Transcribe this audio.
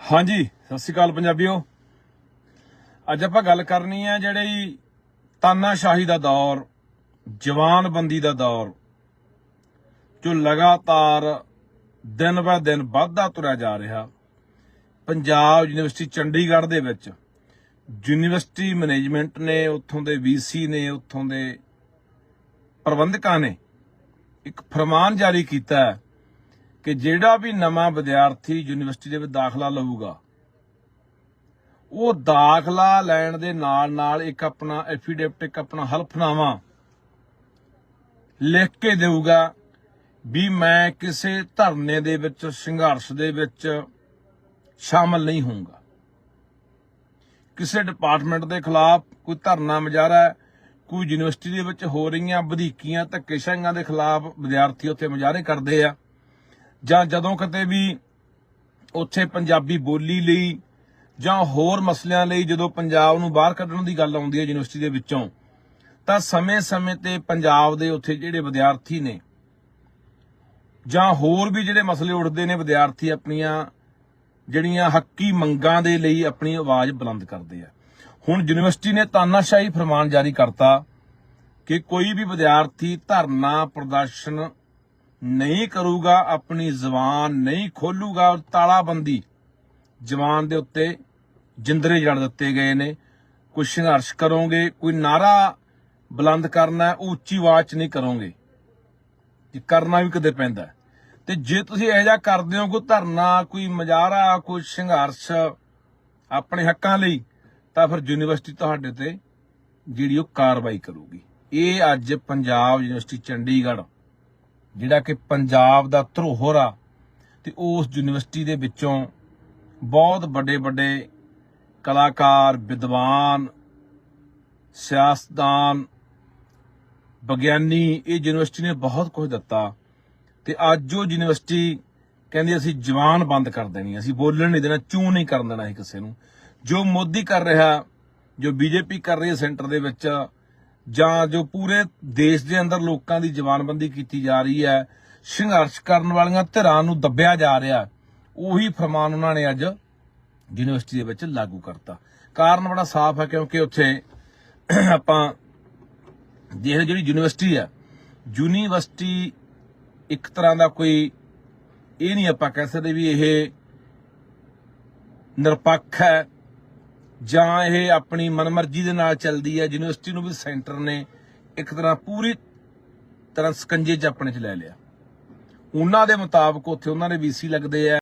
ਹਾਂਜੀ, ਸਤਿ ਸ਼੍ਰੀ ਅਕਾਲ ਪੰਜਾਬੀਓ। ਅੱਜ ਆਪਾਂ ਗੱਲ ਕਰਨੀ ਹੈ ਜਿਹੜੀ ਤਾਨਾਸ਼ਾਹੀ ਦਾ ਦੌਰ, ਜਵਾਨਬੰਦੀ ਦਾ ਦੌਰ, ਜੋ ਲਗਾਤਾਰ ਦਿਨ ਬਾ ਦਿਨ ਵੱਧਦਾ ਤੁਰਿਆ ਜਾ ਰਿਹਾ। ਪੰਜਾਬ ਯੂਨੀਵਰਸਿਟੀ ਚੰਡੀਗੜ੍ਹ ਦੇ ਵਿੱਚ ਯੂਨੀਵਰਸਿਟੀ ਮੈਨੇਜਮੈਂਟ ਨੇ, ਉੱਥੋਂ ਦੇ ਵੀਸੀ ਨੇ, ਉੱਥੋਂ ਦੇ ਪ੍ਰਬੰਧਕਾਂ ਨੇ ਇੱਕ ਫਰਮਾਨ ਜਾਰੀ ਕੀਤਾ ਹੈ ਕਿ ਜਿਹੜਾ ਵੀ ਨਵਾਂ ਵਿਦਿਆਰਥੀ ਯੂਨੀਵਰਸਿਟੀ ਦੇ ਵਿੱਚ ਦਾਖਲਾ ਲਊਗਾ, ਉਹ ਦਾਖਲਾ ਲੈਣ ਦੇ ਨਾਲ ਨਾਲ ਇੱਕ ਆਪਣਾ ਐਫੀਡੇਵਿਟ ਇੱਕ ਆਪਣਾ ਹਲਫਨਾਮਾ ਲਿਖ ਕੇ ਦੇਊਗਾ ਵੀ ਮੈਂ ਕਿਸੇ ਧਰਨੇ ਦੇ ਵਿੱਚ, ਸੰਘਰਸ਼ ਦੇ ਵਿੱਚ ਸ਼ਾਮਲ ਨਹੀਂ ਹੋਊਗਾ। ਕਿਸੇ ਡਿਪਾਰਟਮੈਂਟ ਦੇ ਖਿਲਾਫ ਕੋਈ ਧਰਨਾ ਮੁਜ਼ਾਹਰਾ ਕੋਈ ਯੂਨੀਵਰਸਿਟੀ ਦੇ ਵਿੱਚ ਹੋ ਰਹੀਆਂ ਵਧੀਕੀਆਂ ਧੱਕੇਸ਼ਾਹੀਆਂ ਦੇ ਖਿਲਾਫ ਵਿਦਿਆਰਥੀ ਉੱਥੇ ਮੁਜ਼ਾਹਰੇ ਕਰਦੇ ਆ ਜਾਂ ਜਦੋਂ ਕਿਤੇ ਵੀ ਉੱਥੇ ਪੰਜਾਬੀ ਬੋਲੀ ਲਈ ਜਾਂ ਹੋਰ ਮਸਲਿਆਂ ਲਈ ਜਦੋਂ ਪੰਜਾਬ ਨੂੰ ਬਾਹਰ ਕੱਢਣ ਦੀ ਗੱਲ ਆਉਂਦੀ ਹੈ ਯੂਨੀਵਰਸਿਟੀ ਦੇ ਵਿੱਚੋਂ, ਤਾਂ ਸਮੇਂ-ਸਮੇਂ ਤੇ ਪੰਜਾਬ ਦੇ ਉੱਥੇ ਜਿਹੜੇ ਵਿਦਿਆਰਥੀ ਨੇ ਜਾਂ ਹੋਰ ਵੀ ਜਿਹੜੇ ਮਸਲੇ ਉੱਠਦੇ ਨੇ ਵਿਦਿਆਰਥੀ ਆਪਣੀਆਂ ਜਿਹੜੀਆਂ ਹੱਕੀ ਮੰਗਾਂ ਦੇ ਲਈ ਆਪਣੀ ਆਵਾਜ਼ ਬੁਲੰਦ ਕਰਦੇ ਆ। ਹੁਣ ਯੂਨੀਵਰਸਿਟੀ ਨੇ ਤਾਨਾਸ਼ਾਹੀ ਫਰਮਾਨ ਜਾਰੀ ਕਰਤਾ ਕਿ ਕੋਈ ਵੀ ਵਿਦਿਆਰਥੀ ਧਰਨਾ, ਪ੍ਰਦਰਸ਼ਨ ਨਹੀਂ ਕਰੂਗਾ, ਆਪਣੀ ਜ਼ੁਬਾਨ ਨਹੀਂ ਖੋਲੂਗਾ ਔਰ ਤਾਲਾਬੰਦੀ। ਜ਼ੁਬਾਨ ਦੇ ਉੱਤੇ ਜਿੰਦਰੇ ਜੜ ਦਿੱਤੇ ਗਏ ਨੇ। ਕੋਈ ਸੰਘਰਸ਼ ਕਰੋਗੇ, ਕੋਈ ਨਾਰਾ ਬੁਲੰਦ ਕਰਨਾ ਉਹ ਉੱਚੀ ਆਵਾਜ਼ 'ਚ ਨਹੀਂ ਕਰੋਗੇ। ਇਹ ਕਰਨਾ ਵੀ ਕਦੇ ਪੈਂਦਾ ਤੇ ਜੇ ਤੁਸੀਂ ਇਹੋ ਜਿਹਾ ਕਰਦੇ ਹੋ, ਕੋਈ ਧਰਨਾ, ਕੋਈ ਮੁਜ਼ਾਹਰਾ, ਕੋਈ ਸੰਘਰਸ਼ ਆਪਣੇ ਹੱਕਾਂ ਲਈ, ਤਾਂ ਫਿਰ ਯੂਨੀਵਰਸਿਟੀ ਤੁਹਾਡੇ ਤੇ ਜਿਹੜੀ ਉਹ ਕਾਰਵਾਈ ਕਰੂਗੀ। ਇਹ ਅੱਜ ਪੰਜਾਬ ਯੂਨੀਵਰਸਿਟੀ ਚੰਡੀਗੜ੍ਹ ਜਿਹੜਾ ਕਿ ਪੰਜਾਬ ਦਾ ਧਰੋਹਰ ਆ, ਤੇ ਉਸ ਯੂਨੀਵਰਸਿਟੀ ਦੇ ਵਿੱਚੋਂ ਬਹੁਤ ਵੱਡੇ ਵੱਡੇ ਕਲਾਕਾਰ, ਵਿਦਵਾਨ, ਸਿਆਸਤਦਾਨ, ਵਿਗਿਆਨੀ, ਇਹ ਯੂਨੀਵਰਸਿਟੀ ਨੇ ਬਹੁਤ ਕੁਝ ਦਿੱਤਾ। ਤੇ ਅੱਜ ਉਹ ਯੂਨੀਵਰਸਿਟੀ ਕਹਿੰਦੀ ਅਸੀਂ ਜਵਾਨ ਬੰਦ ਕਰ ਦੇਣੀ, ਅਸੀਂ ਬੋਲਣ ਨਹੀਂ ਦੇਣਾ, ਚੂ ਨਹੀਂ ਕਰਨ ਦੇਣਾ ਇਹ ਕਿਸੇ ਨੂੰ। ਜੋ ਮੋਦੀ ਕਰ ਰਿਹਾ, ਜੋ ਬੀਜੇਪੀ ਕਰ ਰਹੀ ਹੈ ਸੈਂਟਰ ਦੇ ਵਿੱਚ ਜਾਂ ਜੋ ਪੂਰੇ ਦੇਸ਼ ਦੇ ਅੰਦਰ ਲੋਕਾਂ ਦੀ ਜਵਾਨਬੰਦੀ ਕੀਤੀ ਜਾ ਰਹੀ ਹੈ, ਸੰਘਰਸ਼ ਕਰਨ ਵਾਲੀਆਂ ਧਿਰਾਂ ਨੂੰ ਦੱਬਿਆ ਜਾ ਰਿਹਾ ਉਹੀ ਫਰਮਾਨ ਉਹਨਾਂ ਨੇ ਅੱਜ ਯੂਨੀਵਰਸਿਟੀ ਦੇ ਵਿੱਚ ਲਾਗੂ ਕਰਤਾ। ਕਾਰਨ ਬੜਾ ਸਾਫ਼ ਹੈ ਕਿਉਂਕਿ ਉੱਥੇ ਆਪਾਂ ਦੇਖ ਜਿਹੜੀ ਯੂਨੀਵਰਸਿਟੀ ਹੈ, ਯੂਨੀਵਰਸਿਟੀ ਇੱਕ ਤਰ੍ਹਾਂ ਦਾ ਕੋਈ ਇਹ ਨਹੀਂ ਆਪਾਂ ਕਹਿ ਸਕਦੇ ਵੀ ਇਹ ਨਿਰਪੱਖ ਹੈ ਜਾਂ ਇਹ ਆਪਣੀ ਮਨਮਰਜ਼ੀ ਦੇ ਨਾਲ ਚੱਲਦੀ ਹੈ, ਯੂਨੀਵਰਸਿਟੀ ਨੂੰ ਵੀ ਸੈਂਟਰ ਨੇ ਇੱਕ ਤਰ੍ਹਾਂ ਪੂਰੀ ਤਰ੍ਹਾਂ ਸਕੰਜੇ 'ਚ ਆਪਣੇ 'ਚ ਲੈ ਲਿਆ। ਉਹਨਾਂ ਦੇ ਮੁਤਾਬਕ ਉੱਥੇ ਉਹਨਾਂ ਦੇ ਵੀਸੀ ਲੱਗਦੇ ਆ।